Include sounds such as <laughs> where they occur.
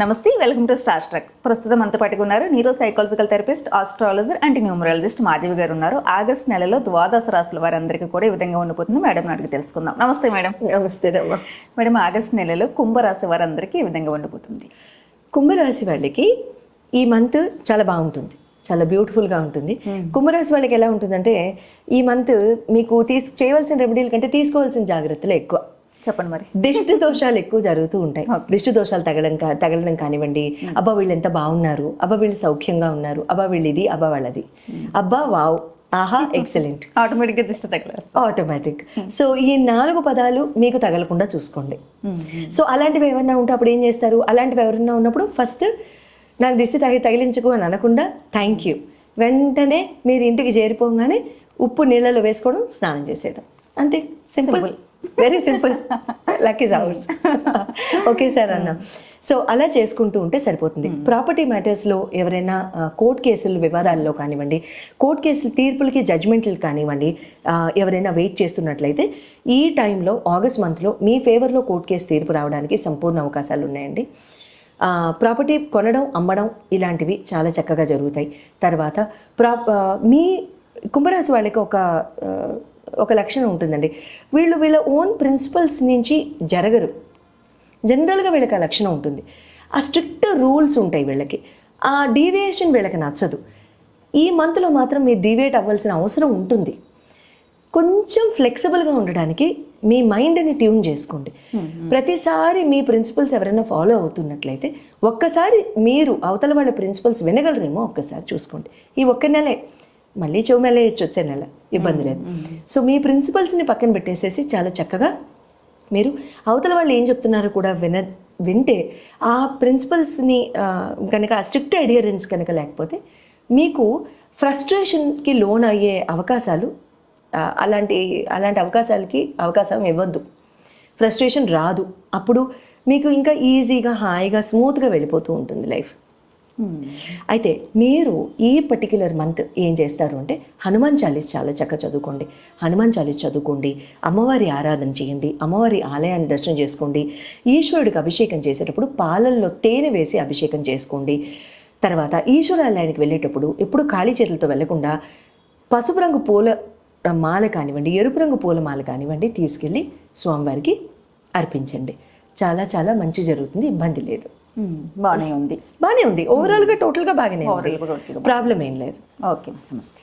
నమస్తే welcome to star truck. ప్రస్తుతం అంత పట్టుకున్నారు neuro psychological therapist astrologer and numerologist Madhavi గారు ఉన్నారు. ఆగస్ట్ నెలలో ద్వాదశ రాశుల వారందరికీ కూడా ఈ విధంగా ఉండిపోతుంది. మేడం అడిగి తెలుసుకుందాం. నమస్తే మేడం. నమస్తే మేడం ఆగస్ట్ నెలలో కుంభరాశి వారందరికీ ఈ విధంగా ఉండిపోతుంది. కుంభరాశి వాళ్ళకి ఈ మంత్ చాలా బాగుంటుంది. చాలా బ్యూటిఫుల్గా ఉంటుంది. కుంభరాశి వాళ్ళకి ఎలా ఉంటుందంటే ఈ మంత్ మీకు తీసు చేయవలసిన రెమెడీల కంటే తీసుకోవాల్సిన జాగ్రత్తలు ఎక్కువ. చెప్పండి మరి. దిష్టి దోషాలు ఎక్కువ జరుగుతూ ఉంటాయి. దిష్టి దోషాలు తగలడం కా- తగలడం కానివ్వండి అబ్బా వీళ్ళు ఎంత బాగున్నారు అబ్బా వీళ్ళు సౌఖ్యంగా ఉన్నారు అబ్బా వీళ్ళు ఇది అబ్బా వాళ్ళది. అబ్బా వావ్ ఆహా ఎక్సలెంట్. <laughs> ఆటోమేటిక్గా దిష్టి తగలేస్తాం ఆటోమేటిక్ సో ఈ నాలుగు పదాలు మీకు తగలకుండా చూసుకోండి. సో అలాంటివి ఏమన్నా ఉంటే అప్పుడు ఏం చేస్తారు? అలాంటివి ఎవరన్నా ఉన్నప్పుడు ఫస్ట్ నాకు దిష్టి తగి తగిలించుకో అని అనకుండా థ్యాంక్ యూ వెంటనే మీరు ఇంటికి చేరిపోగానే ఉప్పు నీళ్ళలో వేసుకోవడం స్నానం చేసేయడం. అంతే. Simple very simple luck is ours okay sir అన్న. సో అలా చేసుకుంటూ ఉంటే సరిపోతుంది. ప్రాపర్టీ మ్యాటర్స్లో ఎవరైనా కోర్ట్ కేసులు వివాదాల్లో కానివ్వండి కోర్ట్ కేసులు తీర్పులకి జడ్జ్మెంట్లు కానివ్వండి ఎవరైనా వెయిట్ చేస్తున్నట్లయితే ఈ టైంలో ఆగస్ట్ మంత్లో మీ ఫేవర్లో కోర్ట్ కేసు తీర్పు రావడానికి సంపూర్ణ అవకాశాలు ఉన్నాయండి. ప్రాపర్టీ కొనడం అమ్మడం ఇలాంటివి చాలా చక్కగా జరుగుతాయి. తర్వాత ప్రా మీ కుంభరాశి వాళ్ళకి ఒక ఒక లక్షణం ఉంటుందండి. వీళ్ళు వీళ్ళ ఓన్ ప్రిన్సిపల్స్ నుంచి జరగరు. జనరల్గా వీళ్ళకి ఆ లక్షణం ఉంటుంది. ఆ స్ట్రిక్ట్ రూల్స్ ఉంటాయి వీళ్ళకి. ఆ డీవియేషన్ వీళ్ళకి నచ్చదు. ఈ మంత్లో మాత్రం మీరు డీవియేట్ అవ్వాల్సిన అవసరం ఉంటుంది. కొంచెం ఫ్లెక్సిబుల్గా ఉండడానికి మీ మైండ్ని ట్యూన్ చేసుకోండి. ప్రతిసారి మీ ప్రిన్సిపల్స్ ఎవరైనా ఫాలో అవుతున్నట్లయితే ఒక్కసారి మీరు అవతల వాళ్ళ ప్రిన్సిపల్స్ వినగలరేమో ఒక్కసారి చూసుకోండి. ఈ ఒక్క నెలే మళ్ళీ చెవు నెల వేయచ్చు వచ్చే నెల ఇబ్బంది లేదు సో మీ ప్రిన్సిపల్స్ని పక్కన పెట్టేసేసి చాలా చక్కగా మీరు అవతల వాళ్ళు ఏం చెప్తున్నారో కూడా విన వింటే ఆ ప్రిన్సిపల్స్ని కనుక ఆ స్ట్రిక్ట్ అడియరెన్స్ కనుక లేకపోతే మీకు ఫ్రస్ట్రేషన్కి లోన్ అయ్యే అవకాశాలు అలాంటి అలాంటి అవకాశాలకి అవకాశం ఇవ్వద్దు. ఫ్రస్ట్రేషన్ రాదు. అప్పుడు మీకు ఇంకా ఈజీగా హాయిగా స్మూత్గా వెళ్ళిపోతూ ఉంటుంది లైఫ్. అయితే మీరు ఈ పర్టిక్యులర్ మంత్ ఏం చేస్తారు అంటే హనుమాన్ చాలీస్ చాలా చక్కగా చదువుకోండి. హనుమాన్ చాలీస్ చదువుకోండి. అమ్మవారి ఆరాధన చేయండి. అమ్మవారి ఆలయాన్ని దర్శనం చేసుకోండి. ఈశ్వరుడికి అభిషేకం చేసేటప్పుడు పాలల్లో తేనె వేసి అభిషేకం చేసుకోండి. తర్వాత ఈశ్వరాలయానికి వెళ్ళేటప్పుడు ఎప్పుడు ఖాళీ చేతులతో వెళ్ళకుండా పసుపు రంగు పూల మాల కానివ్వండి ఎరుపు రంగు పూల మాల కానివ్వండి తీసుకెళ్ళి స్వామివారికి అర్పించండి. చాలా చాలా మంచి జరుగుతుంది. ఇబ్బంది లేదు. బాగానే ఉంది. బాగానే ఉంది. ఓవరాల్గా టోటల్గా బాగానే ఉంది. ప్రాబ్లం ఏం లేదు. ఓకే నమస్తే.